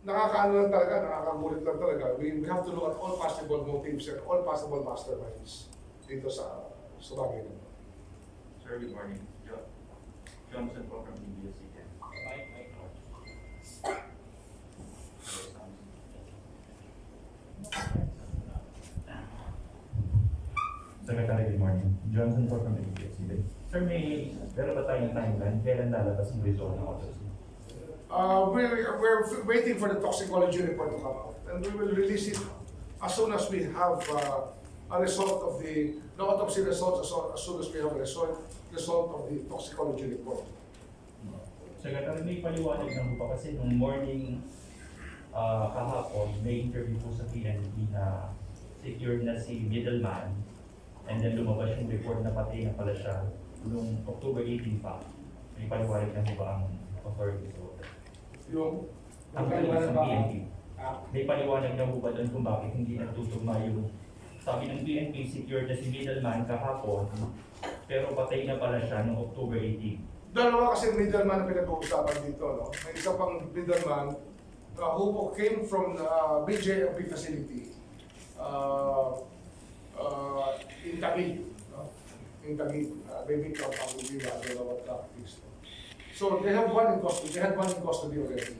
nakakaano lang talaga, nakakagulit lang talaga. We, we have to look at all possible motives and all possible masterminds dito sa sa bagay na. to. Sir, good morning. Jo- Johnson po from DBSC. Secretary, good morning. Johnson po from ABS-CBN. Sir, may, meron ba tayong timeline? Kailan lalabas ang result ng autopsy? Uh, we're, we're waiting for the toxicology report to come out and we will release it as soon as we have uh, a result of the, the autopsy results, as as soon as we have a result, result of the toxicology report. Secretary, may paliwanag na po kasi nung morning ah, kahapon, may interview po sa PNP na secure na si middleman and then lumabas yung report na patay na pala siya noong October 18 pa. May paliwanag na po ba ang authority po? Yung, Ang paliwanag ng PNP. Ah, May paliwanag na ba doon kung bakit hindi nagtutugma yung sabi ng PNP, secure na si middleman kahapon, pero patay na pala siya noong October 18. Dalawa kasi middleman na pinag-uusapan dito, no? May isa pang middleman uh, who came from the uh, BJMP facility uh, uh, in Taguig, no? In Taguig, uh, baby camp ang Ubiwa, dalawa practice. So they have one in custody, they had one in custody already.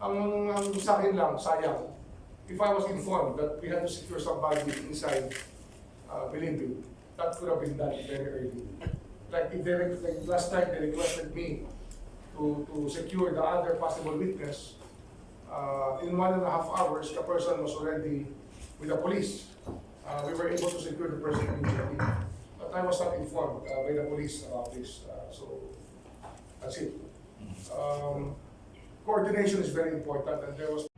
Ang, ang sa akin lang, sayang, if I was informed that we had to secure somebody inside uh, Bilimbing, that could have been done very early. Like if they, like last night, they requested me to, to secure the other possible witness. Uh, in one and a half hours, the person was already with the police. Uh, we were able to secure the person immediately. But I was not informed uh, by the police about this, uh, so that's it. Um, coordination is very important and there was